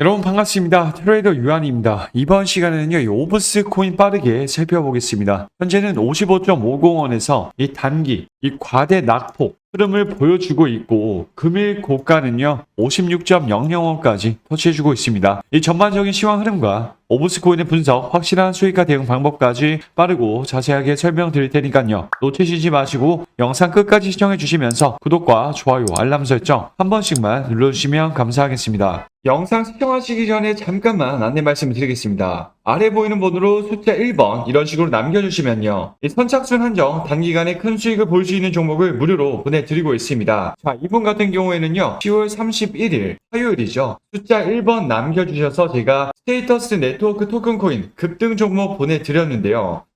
여러분 반갑습니다. 트레이더 유한입니다. 이번 시간에는요, 이 오브스 코인 빠르게 살펴보겠습니다. 현재는 55.50원에서 이 단기, 이 과대 낙폭 흐름을 보여주고 있고, 금일 고가는요, 56.00원까지 터치해주고 있습니다. 이 전반적인 시황 흐름과 오브스 코인의 분석, 확실한 수익화 대응 방법까지 빠르고 자세하게 설명드릴 테니까요. 놓치시지 마시고 영상 끝까지 시청해 주시면서 구독과 좋아요, 알람 설정 한 번씩만 눌러주시면 감사하겠습니다. 영상 시청하시기 전에 잠깐만 안내 말씀을 드리겠습니다. 아래 보이는 번호로 숫자 1번 이런 식으로 남겨주시면요. 이 선착순 한정 단기간에 큰 수익을 볼 수 있는 종목을 무료로 보내드리고 있습니다. 자, 이분 같은 경우에는요. 10월 31일 화요일이죠. 숫자 1번 남겨주셔서 제가 스테이터스 네트워크 토큰 코인 급등 종목 보내드렸는데요.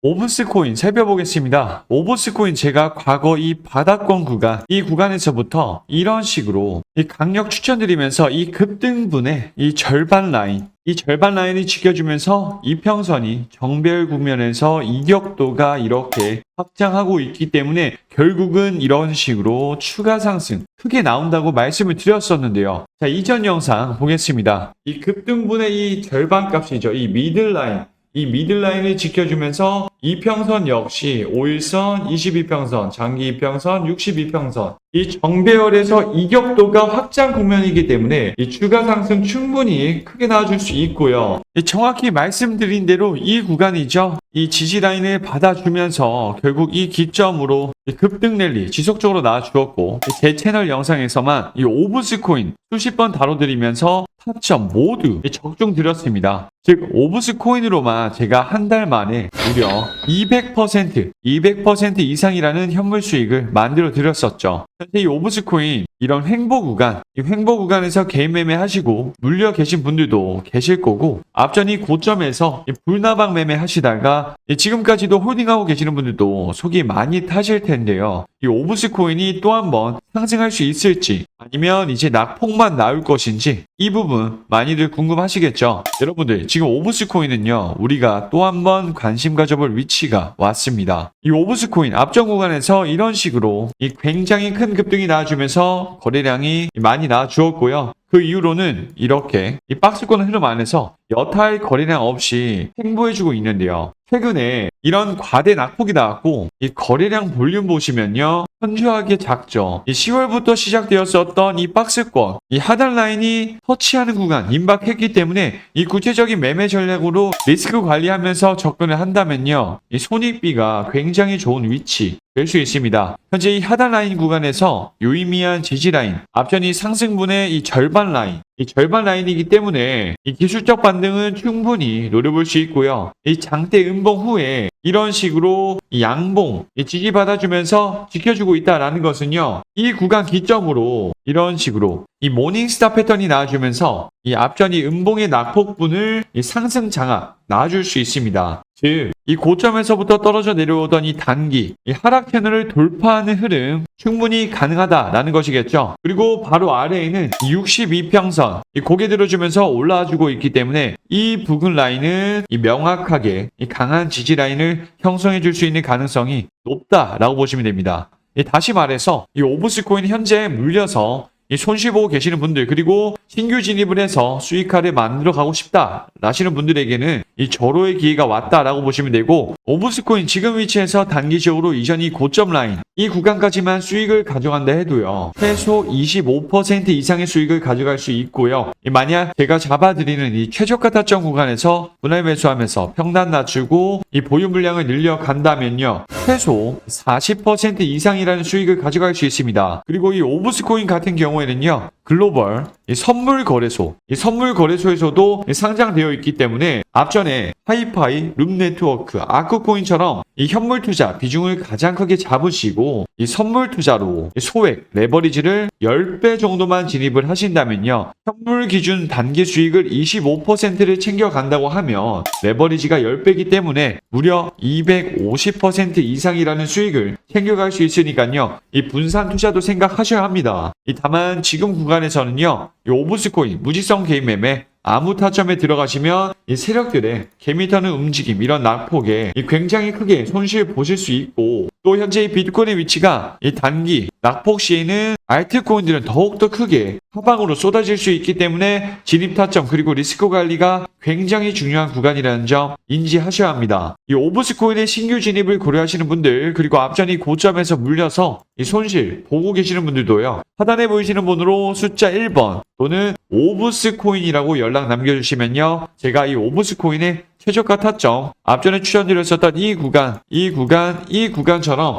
오브스 코인 살펴보겠습니다. 오브스 코인 제가 과거 이 바닥권 구간, 이 구간에서부터 이런 식으로 이 강력 추천드리면서 이 급등분의 이 절반 라인, 이 절반 라인이 지켜주면서 이평선이 정배열 국면에서 이격도가 이렇게 확장하고 있기 때문에 결국은 이런 식으로 추가 상승 크게 나온다고 말씀을 드렸었는데요. 자, 이전 영상 보겠습니다. 이 급등분의 이 절반 값이죠. 이 미들 라인. 이 미들라인을 지켜주면서 이평선 역시 5일선, 22평선, 장기 이평선, 62평선 이 정배열에서 이격도가 확장 국면이기 때문에 이 추가 상승 충분히 크게 나와줄 수 있고요. 이 정확히 말씀드린 대로 이 구간이죠. 이 지지 라인을 받아주면서 결국 이 기점으로 이 급등 랠리 지속적으로 나와주었고 제 채널 영상에서만 이 오브스 코인 수십 번 다뤄드리면서 타점 모두 적중 드렸습니다. 즉 오브스 코인으로만 제가 한 달 만에 무려 200% 200% 이상이라는 현물 수익을 만들어 드렸었죠. 현재 이 오브스 코인 이런 횡보 구간, 이 횡보 구간에서 개인 매매 하시고 물려 계신 분들도 계실 거고 앞전 이 고점에서 이 불나방 매매 하시다가 이 지금까지도 홀딩하고 계시는 분들도 속이 많이 타실 텐데요. 이 오브스 코인이 또 한 번 상승할 수 있을지 아니면 이제 낙폭만 나올 것인지 이 부분 많이들 궁금하시겠죠? 여러분들 지금 오브스 코인은요 우리가 또 한 번 관심 가져볼 위치가 왔습니다. 이 오브스 코인 앞전 구간에서 이런 식으로 이 굉장히 큰 급등이 나와주면서 거래량이 많이 나와주었고요. 그 이후로는 이렇게 이 박스권 흐름 안에서 여타의 거래량 없이 행보해주고 있는데요. 최근에 이런 과대 낙폭이 나왔고 이 거래량 볼륨 보시면요 현저하게 작죠. 이 10월부터 시작되었었던 이 박스권 이 하단 라인이 터치하는 구간 임박했기 때문에 이 구체적인 매매 전략으로 리스크 관리하면서 접근을 한다면요 이 손익비가 굉장히 좋은 위치 될 수 있습니다. 현재 이 하단 라인 구간에서 유의미한 지지 라인, 앞전 이 상승분의 이 절반 라인, 이 절반 라인이기 때문에 이 기술적 반등은 충분히 노려볼 수 있고요. 이 장대 음봉 후에 이런 식으로 이 양봉 이 지지 받아주면서 지켜주고 있다라는 것은요. 이 구간 기점으로 이런 식으로 이 모닝스타 패턴이 나와주면서 이 앞전 이 음봉의 낙폭분을 이 상승 장악 나와줄 수 있습니다. 즉, 이 고점에서부터 떨어져 내려오던 이 단기, 이 하락 채널을 돌파하는 흐름 충분히 가능하다라는 것이겠죠. 그리고 바로 아래에는 62평선, 이 고개 들어주면서 올라와주고 있기 때문에 이 부근 라인은 이 명확하게 이 강한 지지 라인을 형성해 줄 수 있는 가능성이 높다라고 보시면 됩니다. 이 다시 말해서 이 오브스 코인 현재 물려서 이 손실 보고 계시는 분들 그리고 신규 진입을 해서 수익화를 만들어 가고 싶다 라시는 분들에게는 이 절호의 기회가 왔다라고 보시면 되고 오브스코인 지금 위치에서 단기적으로 이전이 고점 라인 이 구간까지만 수익을 가져간다 해도요 최소 25% 이상의 수익을 가져갈 수 있고요. 이 만약 제가 잡아드리는 이 최저가 타점 구간에서 분할 매수하면서 평단 낮추고 이 보유 물량을 늘려 간다면요 최소 40% 이상이라는 수익을 가져갈 수 있습니다. 그리고 이 오브스코인 같은 경우 에는요 글로벌 이 선물 거래소 이 선물 거래소에서도 상장되어 있기 때문에 앞전에 하이파이, 룸네트워크, 아크코인처럼 이 현물 투자 비중을 가장 크게 잡으시고 이 선물 투자로 이 소액 레버리지를 10배 정도만 진입을 하신다면요. 현물 기준 단기 수익을 25%를 챙겨간다고 하면 레버리지가 10배이기 때문에 무려 250% 이상이라는 수익을 챙겨갈 수 있으니까요. 이 분산 투자도 생각하셔야 합니다. 이 다만 지금 구간 에서는요. 이 오브스코인 무지성 개인 매매 아무 타점에 들어가시면 이 세력들의 개미터는 움직임 이런 낙폭에 이 굉장히 크게 손실 보실 수 있고 또 현재 이 비트코인의 위치가 이 단기 낙폭 시에는 알트코인들은 더욱더 크게 하방으로 쏟아질 수 있기 때문에 진입 타점 그리고 리스크 관리가 굉장히 중요한 구간이라는 점 인지하셔야 합니다. 이 오브스코인의 신규 진입을 고려하시는 분들 그리고 앞전이 고점에서 물려서 이 손실 보고 계시는 분들도요. 하단에 보이시는 번호로 숫자 1번 또는 오브스코인이라고 연락 남겨주시면요. 제가 이 오브스코인의 최저가 타점 앞전에 추천드렸었던 이 구간, 이 구간, 이 구간처럼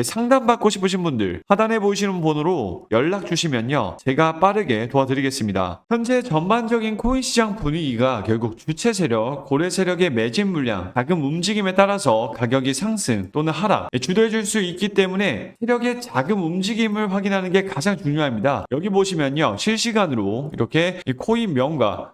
상담받고 싶으신 분들 하단에 보이시는 번호로 연락 주시면요. 제가 빠르게 도와드리겠습니다. 현재 전반적인 코인 시장 분위기가 결국 주체 세력, 고래 세력의 매진 물량, 자금 움직임에 따라서 가격이 상승 또는 하락 주도해 줄 수 있기 때문에 세력의 자금 움직임을 확인하는 게 가장 중요합니다. 여기 보시면요. 실시간으로 이렇게 이 코인 명과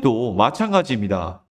도 마찬가지입니다.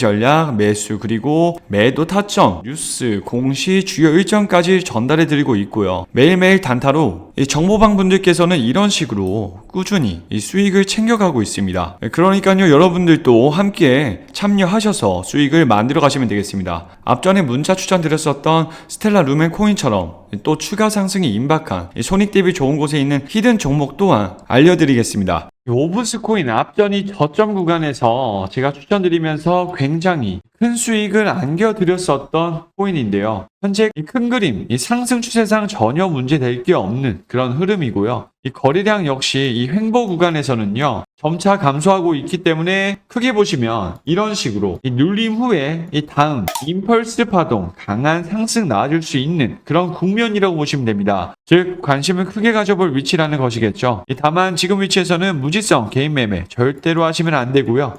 전략, 매수 그리고 매도 타점, 뉴스, 공시, 주요 일정까지 전달해 드리고 있고요. 매일매일 단타로 이 정보방 분들께서는 이런 식으로 꾸준히 이 수익을 챙겨가고 있습니다. 그러니까요, 여러분들도 함께 참여하셔서 수익을 만들어 가시면 되겠습니다. 앞전에 문자 추천드렸었던 스텔라 루멘 코인처럼 또 추가 상승이 임박한 이 손익 대비 좋은 곳에 있는 히든 종목 또한 알려드리겠습니다. 오브스 코인 앞전이 저점 구간에서 제가 추천드리면서 굉장히 큰 수익을 안겨드렸었던 코인인데요. 현재 이 큰 그림, 이 상승 추세상 전혀 문제될 게 없는 그런 흐름이고요. 이 거래량 역시 이 횡보 구간에서는요, 점차 감소하고 있기 때문에 크게 보시면 이런 식으로 이 눌림 후에 이 다음 임펄스 파동, 강한 상승 나와줄 수 있는 그런 국면이라고 보시면 됩니다. 즉, 관심을 크게 가져볼 위치라는 것이겠죠. 이 다만 지금 위치에서는 무지성 개인 매매 절대로 하시면 안 되고요.